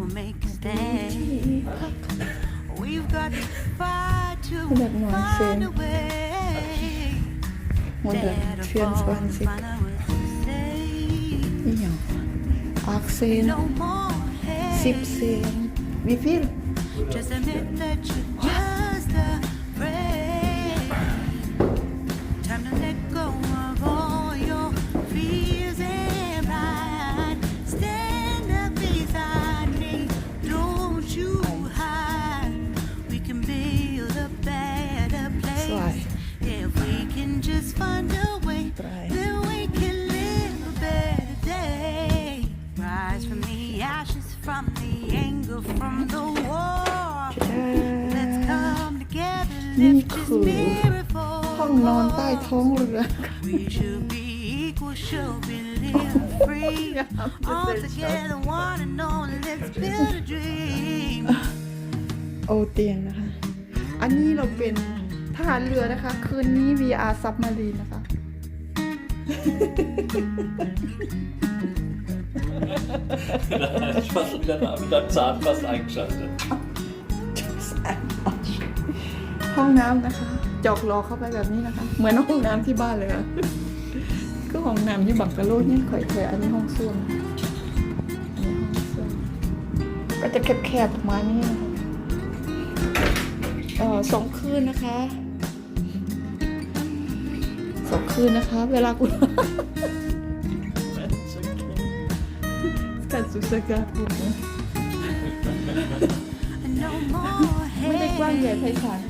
will make a stand. We've got far to find a way. 124. Iya. Aksen. Sipsen. Wie viel? Just admit that you นี่ lift คื this อ spirit ห้องนอนใต้ forward. ท้องเรือ We should be equal, should be living free. All together, one and all, let's build a dream. โอเตียงนะคะ อันนี้เราเป็นทหารเรือนะคะ คืนนี้ VR submarine นะคะ Fast, dann habe ich dann Zahnfast eingeschaltet. ห้องน้ำนะคะ จอกรอเข้าไปแบบนี้นะคะ เหมือนห้องน้ำที่บ้านเลยอะก็ห้องน้ำที่บังกะโลเนี่ยข่อยเคยอันนี้ห้องส้วมอันนี้ห้องส้วมก็จะแคบๆประมาณนี้นะคะเออสองคืนนะคะสองคืนนะคะ เวลากู Susaka พูดไม่ได้กว้างใหญ่ไพศาล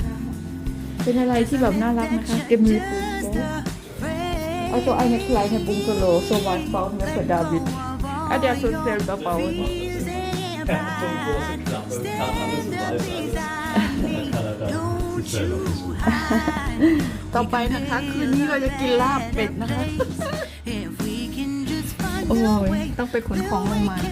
เป็นอะไรที่แบบน่ารักนะคะเกมมีปูเอาตัวไอ้ในคลายในบุงกโลโซวัสดิ์เปาเนื้อดาวิดอาเดียสุดเซลกระเป๋าต่อไปนะคะ คืนนี้เราจะกินลาบเป็ดนะคะ โอ้ย ต้องไปขนของลงมาค่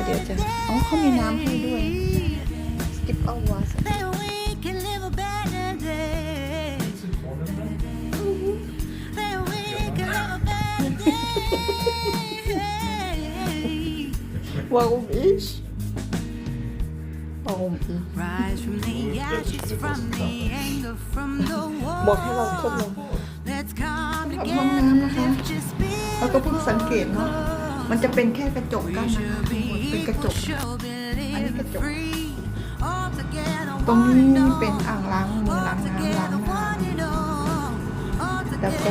ะเดี๋ยวจะอ๋อเขามีน้ำให้ด้วย skip all water ว้าวอิช มอีบอกให้เราก้เลงสำห้องน้ำนะคะเราก็เพิ่งสังเกตเนาะมันจะเป็นแค่กระจกกั้นนะคะเป็นกระจกอันนี้กระจกตรงนี้เป็นอ่างล้างมือล้างน้ำล้างหน้าแล้ก็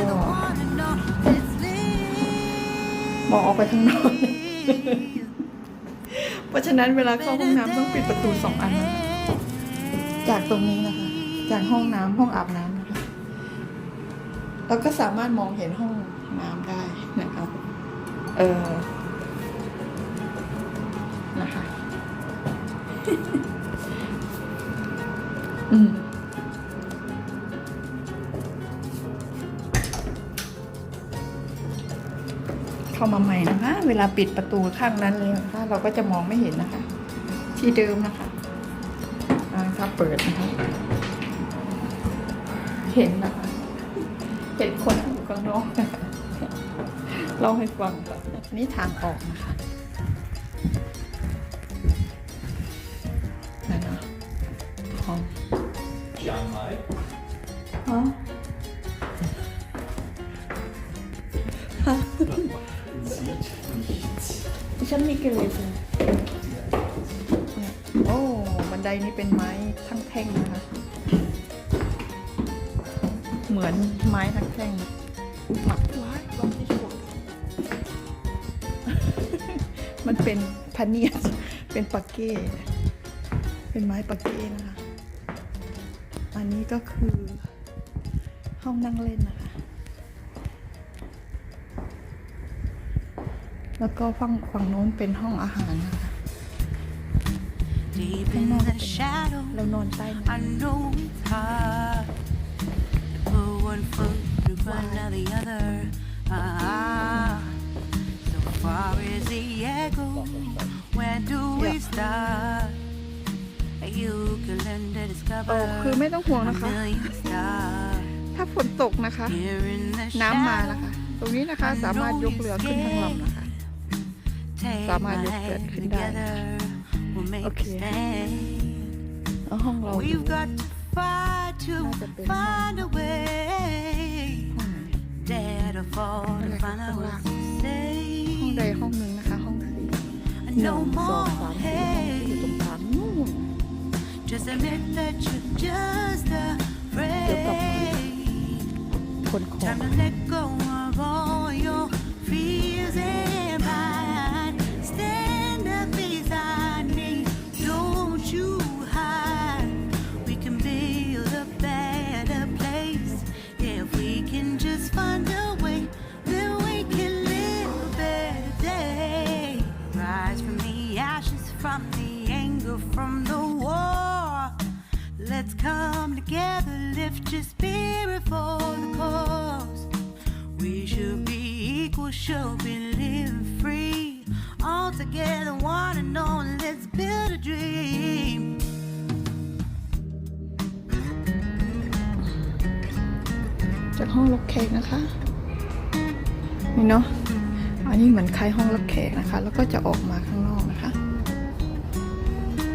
มองออกไปข้างนอก เพราะฉะนั้นเวลาเข้าห้องน้ำต้องปิดประตูสองอันนะคะจากตรงนี้นะคะ จากห้องน้ำห้องอาบน้ำนะคะเราก็สามารถมองเห็นห้องน้ำได้นะคะเออนะคะ อืม เข้ามาใหม่นะคะ เวลาปิดประตูข้างนั้นเลยนะคะเราก็จะมองไม่เห็นนะคะ ที่เดิมนะคะอ่าถ้าเปิดนะคะ เห็นนะคะเห็นคนอยู่ข้างนอกนะคะเล่าให้ฟังก่นี่ทางออกนะคะนั่นนะห้อง Chiang Mai. ฮะ ฉันมีเกลือสิโอ้ บันไดนี้เป็นไม้ทั้งแท่งนะคะ เหมือนไม้ทั้งแท่งหมักว้ายลองที่ชมมันเป็นพันเนียสเป็นปักเก้ เป็นไม้ปักเก้นะคะ อันนี้ก็คือห้องนั่งเล่นนะคะ แล้วก็ฝั่งฝั่งโน้นเป็นห้องอาหารนะคะ Deep ข้าง in นอกก็ the เป็น shadow, เรานอนใต้น้ I know it's hard to put one foot in front of the other. Ah, so far as the echo, where do we Yeah. start? You can learn to ำ discover โอ้คือไม่ต้องห่วง a นะคะ million stars ถ้าฝนตกนะคะ here in the น้ำมา shadow. นะคะ ตรงนี้นะคะสามารถยกเรือขึ้นทางลำนะคะ Take สามารถ my ยกเกิด hand ขึ้นได้ together, we'll make a Okay. stand. แล้วห้องเราอยู่ We've got to fight to Nada pena. find a way. ห้องไหน Dare to fall to Wala find ka out pala. what to ห้องใด say. ห้องหนึ่งนะคะ ห้องสี่ And หนึ่ no งสอง more สามสี่ห้องที่อยู่ตรง hate. กลางนู่น Just admit that you're just afraid. คนของ Time to let go equal, should be living free. All together, one and all, let's build a dream. จากห้องรับแขกนะคะ นี่เนาะ อันนี้เหมือนคล้ายห้องรับแขกนะคะ แล้วก็จะออกมาข้างนอกนะคะ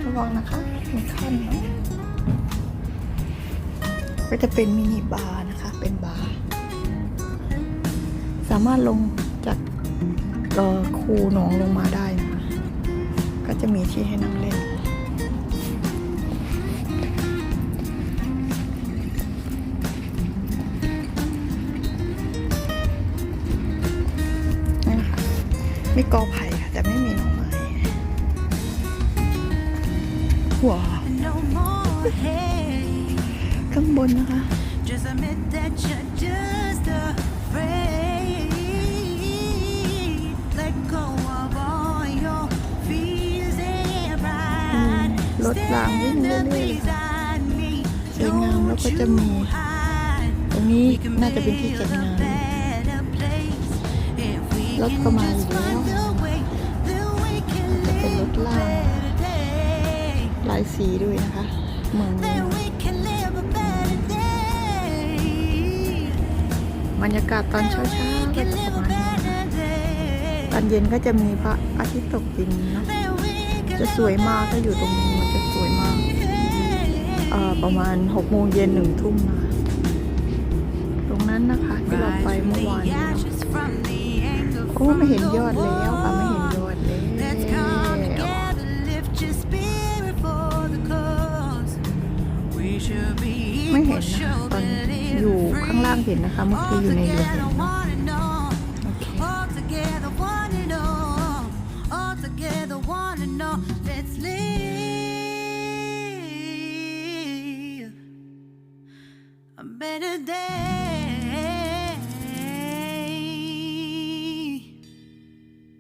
ระวังนะคะมีขั้นเนาะก็จะเป็นมินิบาร์นะคะ เป็นบาร์ สามารถลง จากเอ่อคูหนองลงมาได้นะคะก็จะมีที่ให้นั่งเล่น นี่นะคะมีกอไผ่ค่ะ แต่ไม่มีหน่อไม้ว้าว And no more hate. ข้างบนนะคะ Just admit that you're just afraid. รถรางวิ่งเรื่อยๆค่ะสวยงามแล้วก็จะมีตรงนี้น่าจะเป็นที่จัดงานรถก็มาอยู่แล้วจะเป็นรถลากลายสีด้วยนะคะเหมือนบรรยากาศตอนเช้าๆก็จะประมาณตอนเย็นก็จะมีพระอาทิตย์ตกดินเนาะ จะ live สวย a มากถ้าอยู่ตรงนี้มันจะสวยมาก better day. เอ่อประมาณ6โมงเย็นหนึ่งทุ่มนะคะตรงนั้นนะคะที่เรา Rise ไป from เมื่อ the วานนี้เนาะ ashes, from the anger, โอ้ from ไม่เห็น the ยอดแล้วค่ะไม่เห็น war. ยอดแล้ว Let's come together, lift your spirit for the cause. We should be ไม่เห็ equal, นนะคะ should ตอน be อยู่ living ข้างล่าง free. เห็นนะคะเมื่อกี้ All อยู่ในเรือเห็น and. Let's live a better day.